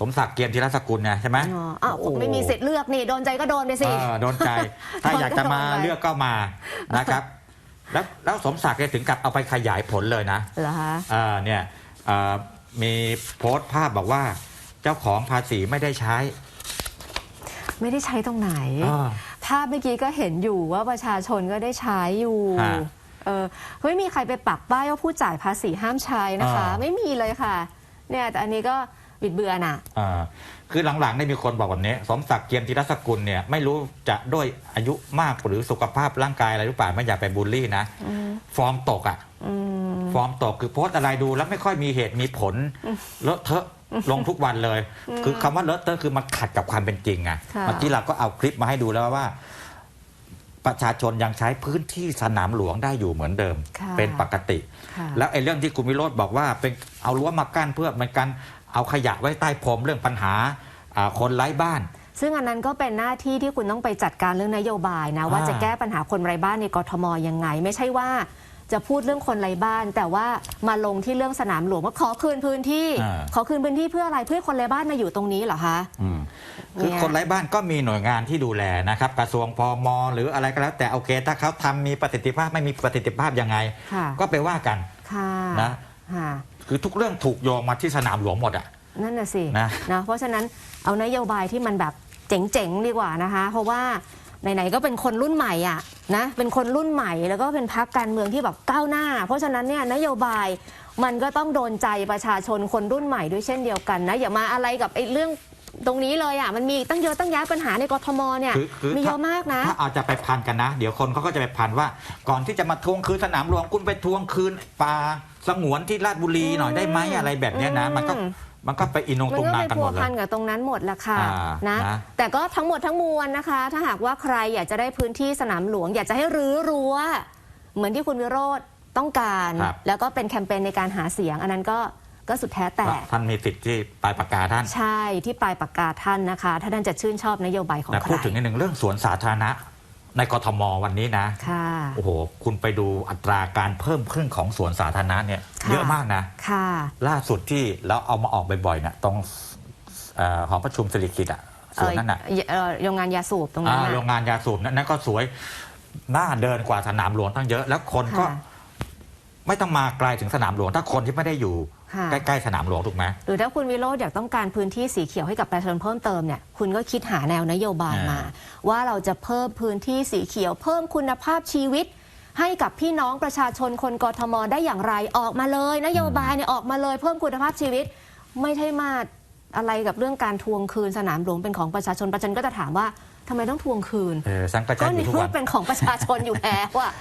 สมศักดิ์เกียมธีรสกุลไงใช่ไหมอ๋ออ้าวไม่มีสิทธิ์เลือกนี่โดนใจก็โดนไปสิ เออโดนใจ ถ้าอยากจะมาโดนก็โดนไปเลือกก็มานะครับ แล้วแล้วสมศักดิ์เนี่ยถึงกับเอาไปขยายผลเลยนะเหรอคะเอ่อเนี่ยเอ่อมีโพสต์ภาพบอกว่า เจ้าของภาษีไม่ได้ใช้ไม่ได้ใช้ตรงไหน อ่า ภาพเมื่อกี้ก็เห็นอยู่ว่าประชาชนก็ได้ใช้อยู่ ฮะเออไม่มีใครไปปักป้ายว่าผู้จ่ายภาษีห้ามใช้นะคะ อ่า ไม่มีเลยค่ะ เนี่ยแต่อันนี้ก็ บิดเบือนอะ อ่าคือหลังๆได้มีคนบอกแบบนี้สมศักดิ์เกียมธีรสกุลเนี่ยไม่รู้จะด้วยอายุมากหรือสุขภาพร่างกายอะไรหรือเปล่าไม่อยากไปบูลลี่นะฟอร์มตกอะ อืม ฟอร์มตกคือโพสต์อะไรดูแล้วไม่ค่อยมีเหตุมีผลเลอะเทอะลงทุกวันเลย คือคำว่าเลอะเทอะคือมันขัดกับความเป็นจริงไงค่ะ เมื่อกี้เราก็เอาคลิปมาให้ดูแล้วว่า ประชาชนยังใช้พื้นที่สนามหลวงได้อยู่เหมือนเดิม ค่ะ เป็นปกติ ค่ะ แล้วไอ้เรื่องที่คุณวิโรธบอกว่าเป็นเอารั้วมากั้นเพื่อเป็นการ เอาขยะไว้ใต้พรมเรื่องปัญหาอ่าคนไร้บ้าน ซึ่งอันนั้นก็เป็นหน้าที่ที่คุณต้องไปจัดการเรื่องนโยบายนะว่าอ่าจะแก้ปัญหาคนไร้บ้านในกทมยังไง ไม่ใช่ว่าจะพูดเรื่องคนไร้บ้าน แต่ว่ามาลงที่เรื่องสนามหลวงว่าขอคืนพื้นที่อ่าขอคืนพื้นที่เพื่ออะไรเพื่อให้คนไร้บ้านมาอยู่ตรงนี้เหรอคะอืมคือเนี่ยคนไร้บ้านก็มีหน่วยงานที่ดูแลนะครับ กระทรวงพมหรืออะไรก็แล้วแต่โอเค ถ้าเขาทำมีประสิทธิภาพไม่มีประสิทธิภาพยังไงค่ะก็ไปว่ากันค่ะนะ ค่ะคือทุกเรื่องถูกโยงมาที่สนามหลวงหมดอะ นั่นน่ะสินะ นะเพราะฉะนั้นเอานโยบายที่มันแบบเจ๋งๆดีกว่านะคะ เพราะว่าไหนๆก็เป็นคนรุ่นใหม่อะนะเป็นคนรุ่นใหม่แล้วก็เป็นพรรคการเมืองที่แบบก้าวหน้า เพราะฉะนั้นเนี่ยนโยบายมันก็ต้องโดนใจประชาชนคนรุ่นใหม่ด้วยเช่นเดียวกันนะอย่ามาอะไรกับไอ้เรื่อง ตรงนี้เลยอะมันมีตั้งเยอะตั้งแยะปัญหาในกทมเนี่ยคือคือมีเยอะมากนะ ถ้าเอาจะไปพันกันนะ เดี๋ยวคนเขาก็จะไปพันว่า ก่อนที่จะมาทวงคืนสนามหลวงคุณไปทวงคืนป่าสงวนที่ราชบุรีหน่อยได้ไหมอะไรแบบเนี้ยนะมันก็อืมมันก็ไปอินงมันตรงก็นาไปกันพัหมวดเลพันยกับตรงนั้นหมดละค่ะอ่านะนะแต่ก็ทั้งหมดทั้งมวลนะคะ ถ้าหากว่าใครอยากจะได้พื้นที่สนามหลวง อยากจะให้รื้อรั้วเหมือนที่คุณวิโรธต้องการครับแล้วก็เป็นแคมเปญในการหาเสียง อันนั้นก็ ก็สุดแท้แต่ ท่านมีสิทธิ์ที่ปลายปากกาท่าน ใช่ที่ปลายปากกาท่านนะคะ ถ้าท่านจะชื่นชอบนโยบายของแต่ใครพูดถึงนิดหนึ่งเรื่องสวนสาธารณะ ในกทมวันนี้นะค่ะ โอ้โหคุณไปดูอัตราการเพิ่มขึ้นของสวนสาธารณะเนี่ยค่ะ เยอะมากนะ ค่ะ ล่าสุดที่เราเอามาออกบ่อยๆนะตรงเอ่อหอประชุมสิริกิตอะสวนนั่นน่ะเอ่อเอ่อโรงงานยาสูบตรงนั้นอ่าน่ะโรงงานยาสูบนั่นนั่นก็สวยน่าเดินกว่าสนามหลวงตั้งเยอะ แล้วคนก็ค่ะ ไม่ต้องมาไกลถึงสนามหลวง ถ้าคนที่ไม่ได้อยู่ค่ะ ใกล้ๆสนามหลวงถูกไหม หรือถ้าคุณวิโรธอยากต้องการพื้นที่สีเขียวให้กับประชาชนเพิ่มเติมเนี่ยคุณก็คิดหาแนวนโยบายมาอ่าว่าเราจะเพิ่มพื้นที่สีเขียว เพิ่มคุณภาพชีวิต ให้กับพี่น้องประชาชนคนกทมได้อย่างไรออกมาเลย นโยบายเนี่ยออกมาเลย เพิ่มคุณภาพชีวิต ไม่ใช่มาอะไรกับเรื่องการทวงคืนสนามหลวงเป็นของประชาชนประชาชนก็จะถามว่าทำไมต้องทวงคืนเออฉันก็ก็ใช้อในยู่ทุกเมื่วัอนเป็นของประชาชนอยู่แล้วอะ